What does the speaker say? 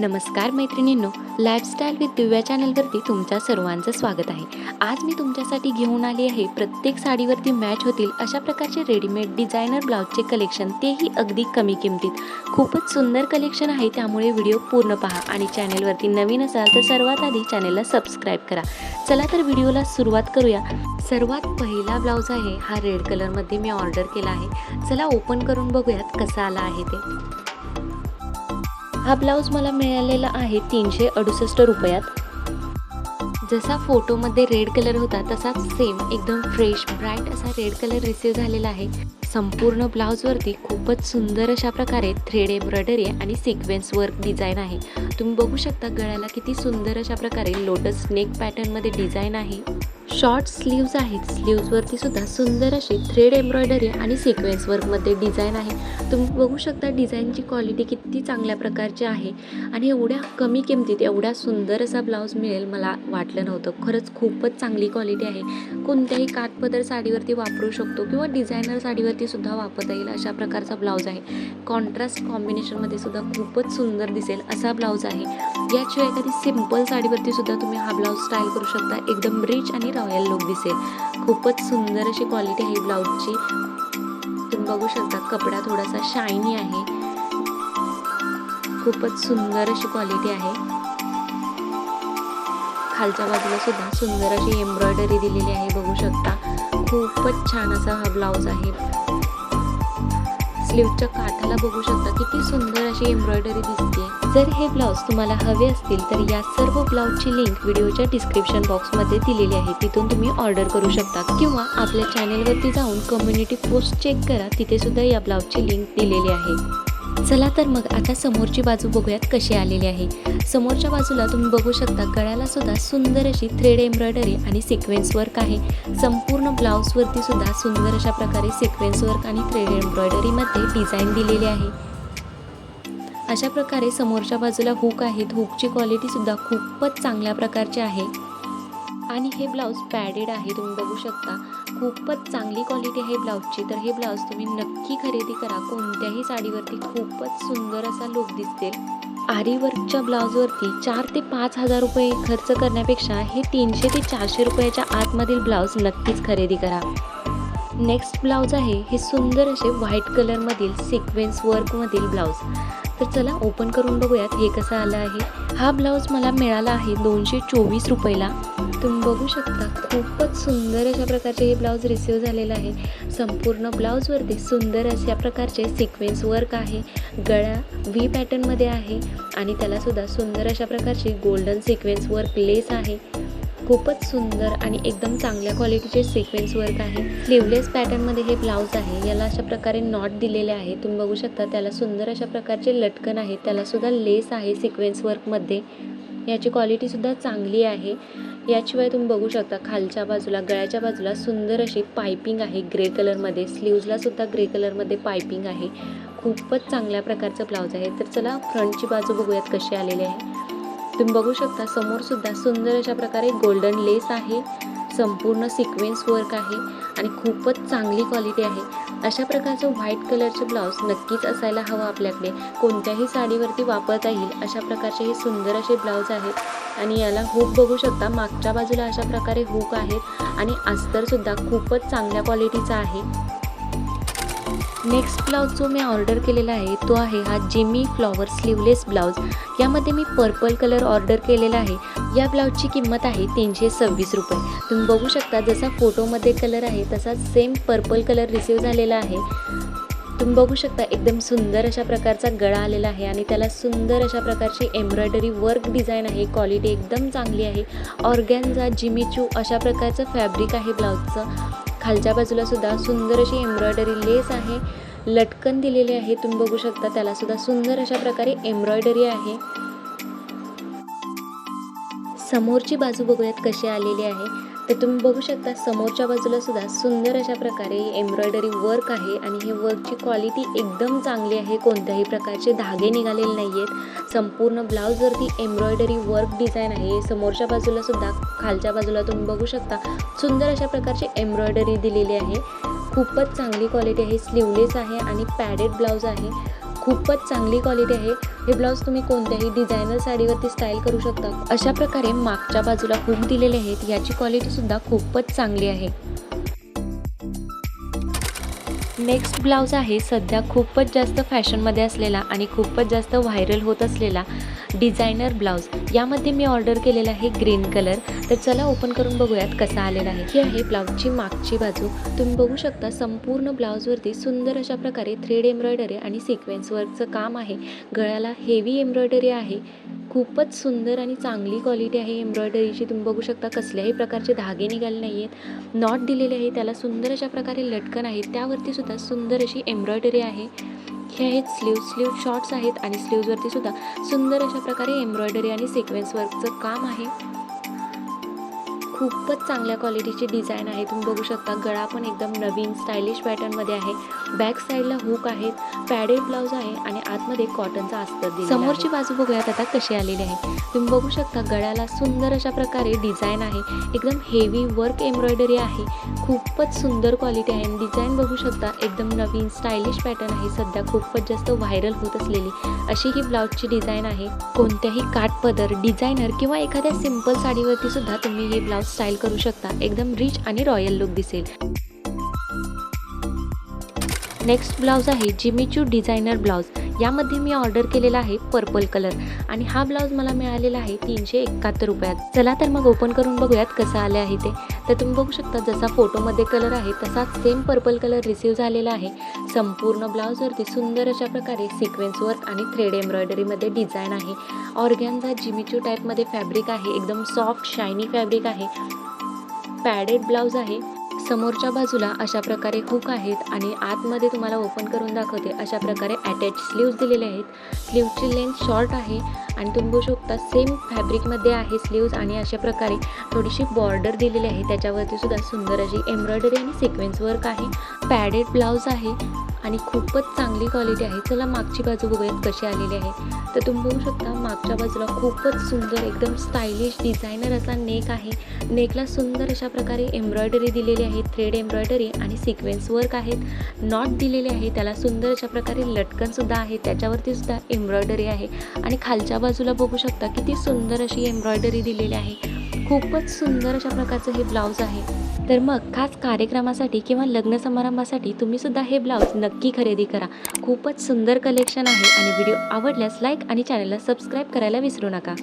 नमस्कार मैत्रिणींनो lifestyle with दिव्या चॅनलवरती तुमच्या सर्वांचं स्वागत आहे. आज मी तुमच्यासाठी घेऊन आली आहे प्रत्येक साडीवरती मॅच होतील अशा प्रकारचे रेडीमेड डिझायनर ब्लाऊजचे कलेक्शन तेही अगदी कमी किमतीत. खूपच सुंदर कलेक्शन आहे त्यामुळे व्हिडिओ पूर्ण पहा आणि चॅनलवरती नवीन असाल तर सर्वात आधी चॅनेलला सबस्क्राईब करा. चला तर व्हिडिओला सुरुवात करूया. सर्वात पहिला ब्लाऊज आहे हा रेड कलरमध्ये मी ऑर्डर केला आहे. चला ओपन करून बघूयात कसा आला आहे ते. हा ब्लाऊज मला मिळालेला आहे तीनशे अडुसष्ट रुपयात. जसा फोटोमध्ये रेड कलर होता तसाच सेम एकदम फ्रेश ब्राईट असा रेड कलर रिसीव झालेला आहे. संपूर्ण ब्लाऊजवरती खूपच सुंदर अशा प्रकारे थ्रेड एम्ब्रॉयडरी आणि सिक्वेन्स वर्क डिझाईन आहे. तुम्ही बघू शकता गळ्याला किती सुंदर अशा प्रकारे लोटस स्नेक पॅटर्नमध्ये डिझाईन आहे. शॉर्ट स्लीव्ज आहेत. स्लीव्जवरती सुद्धा सुंदर अशी थ्रेड एम्ब्रॉयडरी आणि सिक्वेन्स वर्कमध्ये डिझाईन आहे. तुम्ही बघू शकता डिझाईनची क्वालिटी किती चांगल्या प्रकारची आहे. आणि एवढ्या कमी किमतीत एवढा सुंदर असा ब्लाऊज मिळेल मला वाटलं नव्हतं. खरंच खूपच चांगली क्वालिटी आहे. कोणत्याही काठपदर साडीवरती वापरू शकतो किंवा डिझायनर साडीवरती सुद्धा वापरता येईल अशा प्रकारचा ब्लाऊज आहे. कॉन्ट्रास्ट कॉम्बिनेशनमध्ये सुद्धा खूपच सुंदर दिसेल असा ब्लाऊज आहे. याशिवाय एखादी सिंपल साडीवरती सुद्धा तुम्ही हा ब्लाऊज स्टाईल करू शकता. एकदम रिच आणि रॉयल लुक दिसेल. खूपच सुंदर अशी क्वालिटी आहे ब्लाऊजची तुम्ही बघू शकता कपडा थोडासा शायनी आहे. खूपच सुंदर अशी क्वालिटी आहे. खालच्या बाजूला सुद्धा सुंदर अशी एम्ब्रॉयडरी दिलेली आहे बघू शकता. खूपच छान असा हा ब्लाऊज आहे. स्लीवच्या काठाला बघू शकता किती सुंदर अशी एम्ब्रॉयडरी दिसते जर हे ब्लाऊज तुम्हाला हवे असतील तर या सर्व ब्लाऊजची लिंक व्हिडिओच्या डिस्क्रिप्शन बॉक्समध्ये दिलेली आहे. तिथून तुम्ही ऑर्डर करू शकता. किंवा आपल्या चॅनेलवरती जाऊन कम्युनिटी पोस्ट चेक करा. तिथे सुद्धा या ब्लाऊजची लिंक दिलेली आहे. चला तर मग आता समोरची बाजू बघूयात कशी आलेली आहे. समोरच्या बाजूला तुम्ही बघू शकता गळ्याला सुद्धा सुंदर अशी थ्रेड एम्ब्रॉयडरी आणि सिक्वेन्स वर्क आहे. संपूर्ण ब्लाऊजवरती सुद्धा सुंदर अशा प्रकारे सिक्वेन्स वर्क आणि थ्रेड एम्ब्रॉयडरीमध्ये डिझाईन दिलेली आहे. अशा प्रकारे समोरच्या बाजूला हुक आहेत. हुकची क्वालिटी सुद्धा खूपच चांगल्या प्रकारची आहे. आणि हे ब्लाऊज पॅडेड आहे तुम्ही बघू शकता. खूपच चांगली क्वालिटी आहे ब्लाऊजची तर हे ब्लाऊज तुम्ही नक्की खरेदी करा. कोणत्याही साडीवरती खूपच सुंदर असा लुक दिसते. आरीवर्कच्या ब्लाऊजवरती चार ते पाच हजार रुपये खर्च करण्यापेक्षा हे तीनशे ते चारशे रुपयाच्या आतमधील ब्लाऊज नक्कीच खरेदी करा. नेक्स्ट ब्लाऊज आहे. हे सुंदर असे व्हाईट कलरमधील सिक्वेन्स वर्कमधील ब्लाऊज तर चला ओपन करून बघूयात हे कसं आलं आहे. हा ब्लाऊज मला मिळाला आहे दोनशे चोवीस रुपयाला. तुम्ही बघू शकता खूपच सुंदर अशा प्रकारचे हे ब्लाऊज रिसीव झालेलं आहे. संपूर्ण ब्लाऊजवरती सुंदर अशा प्रकारचे सिक्वेन्स वर्क आहे. गळा व्ही पॅटर्नमध्ये आहे आणि त्यालासुद्धा सुंदर अशा प्रकारची गोल्डन सिक्वेन्स वर्क लेस आहे. खूपच सुंदर आणि एकदम चांगल्या क्वालिटीचे सिक्वेन्स वर्क आहे. स्लीवलेस पॅटर्नमध्ये हे ब्लाऊज आहे. याला अशा प्रकारे नॉट दिलेले आहे. तुम्ही बघू शकता त्याला सुंदर अशा प्रकारचे लटकन आहे. त्यालासुद्धा लेस आहे सिक्वेन्स वर्कमध्ये याची क्वालिटीसुद्धा चांगली आहे. याशिवाय तुम्ही बघू शकता खालच्या बाजूला गळ्याच्या बाजूला सुंदर अशी पायपिंग आहे ग्रे कलरमध्ये स्लीव्जलासुद्धा ग्रे कलरमध्ये पायपिंग आहे. खूपच चांगल्या प्रकारचं ब्लाऊज आहे. तर चला फ्रंटची बाजू बघूयात कशी आलेली आहे. तुम्ही बघू शकता समोर सुद्धा सुंदर अशा प्रकारे गोल्डन लेस आहे. संपूर्ण सिक्वेन्स वर्क आहे आणि खूपच चांगली क्वालिटी आहे. अशा प्रकारचं व्हाईट कलरचे ब्लाऊज नक्कीच असायला हवं आपल्याकडे. कोणत्याही साडीवरती वापरता येईल अशा प्रकारचे हे सुंदर असे ब्लाऊज आहेत. आणि याला हुक बघू शकता मागच्या बाजूला अशा प्रकारे हुक आहेत. आणि अस्तरसुद्धा खूपच चांगल्या क्वालिटीचा आहे. नेक्स्ट ब्लाऊज जो मी ऑर्डर केलेला आहे तो आहे हा जिमी फ्लॉवर स्लीवलेस ब्लाऊज यामध्ये मी पर्पल कलर ऑर्डर केलेला आहे. या ब्लाऊजची किंमत आहे तीनशे सव्वीस रुपये. तुम्ही बघू शकता जसा फोटोमध्ये कलर आहे तसाच सेम पर्पल कलर रिसीव झालेला आहे. तुम्ही बघू शकता एकदम सुंदर अशा प्रकारचा गळा आलेला आहे आणि त्याला सुंदर अशा प्रकारची एम्ब्रॉयडरी वर्क डिझाईन आहे. क्वालिटी एकदम चांगली आहे. ऑर्गॅन्झा जिमीचू अशा प्रकारचं फॅब्रिक आहे ब्लाऊजचं खालच्या बाजूला सुद्धा सुंदर अशी एम्ब्रॉयडरी लेस आहे. लटकन दिलेले आहे. तुम्ही बघू शकता त्याला सुद्धा सुंदर अशा प्रकारे एम्ब्रॉयडरी आहे. समोरची बाजू बघूयात कशी आलेली आहे. तर तुम्ही बघू शकता समोरच्या बाजूला सुद्धा सुंदर अशा प्रकारे एम्ब्रॉयडरी वर्क आहे आणि हे वर्कची क्वालिटी एकदम चांगली आहे. कोणत्याही प्रकारचे धागे निघालेले नाही आहेत संपूर्ण ब्लाऊजवरती एम्ब्रॉयडरी वर्क डिझाईन आहे. समोरच्या बाजूला सुद्धा खालच्या बाजूला तुम्ही बघू शकता सुंदर अशा प्रकारची एम्ब्रॉयडरी दिलेली आहे. खूपच चांगली क्वालिटी आहे. स्लीवलेस आहे आणि पॅडेड ब्लाऊज आहे. खूपच चांगली क्वालिटी आहे. हे ब्लाऊज तुम्ही कोणत्याही डिझायनर साडीवरती स्टाईल करू शकता. अशा प्रकारे मागच्या बाजूला हुक दिलेले आहेत. याची क्वालिटी सुद्धा खूपच चांगली आहे. नेक्स्ट ब्लाऊज आहे. सध्या खूपच जास्त फॅशनमध्ये असलेला आणि खूपच जास्त व्हायरल होत असलेला डिझायनर ब्लाऊज. यामध्ये मी ऑर्डर केलेला आहे ग्रीन कलर. तर चला ओपन करून बघूयात कसा आलेला आहे. ही आहे ब्लाऊजची मागची बाजू. तुम्ही बघू शकता संपूर्ण ब्लाऊजवरती सुंदर अशा प्रकारे थ्रेड एम्ब्रॉयडरी आणि सिक्वेन्स वर्कचं काम आहे. गळ्याला हेवी एम्ब्रॉयडरी आहे. खूपच सुंदर आणि चांगली क्वालिटी आहे एम्ब्रॉयडरीची तुम्ही बघू शकता कसल्याही प्रकारचे धागे निघाले नाही आहेत नॉट दिलेले आहे त्याला सुंदर अशा प्रकारे लटकन आहे. त्यावरती सुद्धा सुंदर अशी एम्ब्रॉयडरी आहे. हे आहेत स्लीव स्लीव शॉर्ट्स आहेत आणि स्लीव्जवरती सुद्धा सुंदर अशा प्रकारे एम्ब्रॉयडरी आणि सिक्वेन्स वर्कचं काम आहे. खूपच चांगल्या क्वालिटीची डिझाईन आहे. तुम्ही बघू शकता गळा पण एकदम नवीन स्टायलिश पॅटर्नमध्ये आहे. बॅक साईडला हुक आहेत पॅडेड ब्लाऊज आहे आणि आतमध्ये कॉटनचा अस्तर समोरची बाजू बघूयात आता कशी आलेली आहे. तुम्ही बघू शकता गळ्याला सुंदर अशा प्रकारे डिझाईन आहे. एकदम हेवी वर्क एम्ब्रॉयडरी आहे. खूपच सुंदर क्वालिटी आहे. आणि डिझाईन बघू शकता एकदम नवीन स्टायलिश पॅटर्न आहे. सध्या खूपच जास्त व्हायरल होत असलेली अशी ही ब्लाऊजची डिझाईन आहे. कोणत्याही काठ पदर डिझायनर किंवा एखाद्या सिंपल साडीवरती सुद्धा तुम्ही हे ब्लाऊज स्टाईल करू शकता. एकदम रिच आणि रॉयल लुक दिसेल. नेक्स्ट ब्लाऊज आहे जिमीचू डिझायनर ब्लाऊज यामध्ये मी ऑर्डर केलेला आहे पर्पल कलर आणि हा ब्लाऊज मला मिळालेला आहे तीनशे एकाहत्तर रुपयात. चला तर मग ओपन करून बघूयात कसं आलं आहे ते. तर तुम्ही बघू शकता जसा फोटोमध्ये कलर आहे तसाच सेम पर्पल कलर रिसीव झालेला आहे. संपूर्ण ब्लाऊजवरती सुंदर अशा प्रकारे सिक्वेन्स वर्क आणि थ्रेड एम्ब्रॉयडरीमध्ये डिझाईन आहे. ऑर्गॅन्झा जिमीचू टाईपमध्ये फॅब्रिक आहे एकदम सॉफ्ट शायनी फॅब्रिक आहे. पॅडेड ब्लाऊज आहे. समोरच्या बाजूला अशा प्रकारे हुक आहेत आणि आतमध्ये तुम्हाला ओपन करून दाखवते. अशा प्रकारे अटॅच स्लीव्ज दिलेले आहेत. स्लीव्जची लेंथ शॉर्ट आहे आणि तुम्ही बघू शकता सेम फॅब्रिकमध्ये आहे स्लीव्ज आणि अशा प्रकारे थोडीशी बॉर्डर दिलेली आहे. त्याच्यावरती सुद्धा सुंदर अशी एम्ब्रॉयडरी आणि सिक्वेन्स वर्क आहे. पॅडेड ब्लाऊज आहे. आणि खूपच चांगली क्वालिटी आहे. चला मागची बाजू बघूयात कशी आलेली आहे. तर तुम्ही बघू शकता मागच्या बाजूला खूपच सुंदर एकदम स्टायलिश डिझायनर असा नेक आहे. नेकला सुंदर अशा प्रकारे एम्ब्रॉयडरी दिलेली आहे थ्रेड एम्ब्रॉयडरी आणि सिक्वेन्स वर्क आहेत. नॉट दिलेले आहे त्याला सुंदर अशा प्रकारे लटकनसुद्धा आहे. त्याच्यावरती सुद्धा एम्ब्रॉयडरी आहे. आणि खालच्या बाजूला बघू शकता किती सुंदर अशी एम्ब्रॉयडरी दिलेली आहे. खूपच सुंदर अशा प्रकारचं हे ब्लाऊज आहे. तर मग खास कार्यक्रमासाठी किंवा लग्न समारंभासाठी तुम्ही सुद्धा हे ब्लाऊज नक्की खरेदी करा. खूपच सुंदर कलेक्शन आहे आणि व्हिडिओ आवडल्यास लाईक आणि चॅनलला सबस्क्राईब करायला विसरू नका.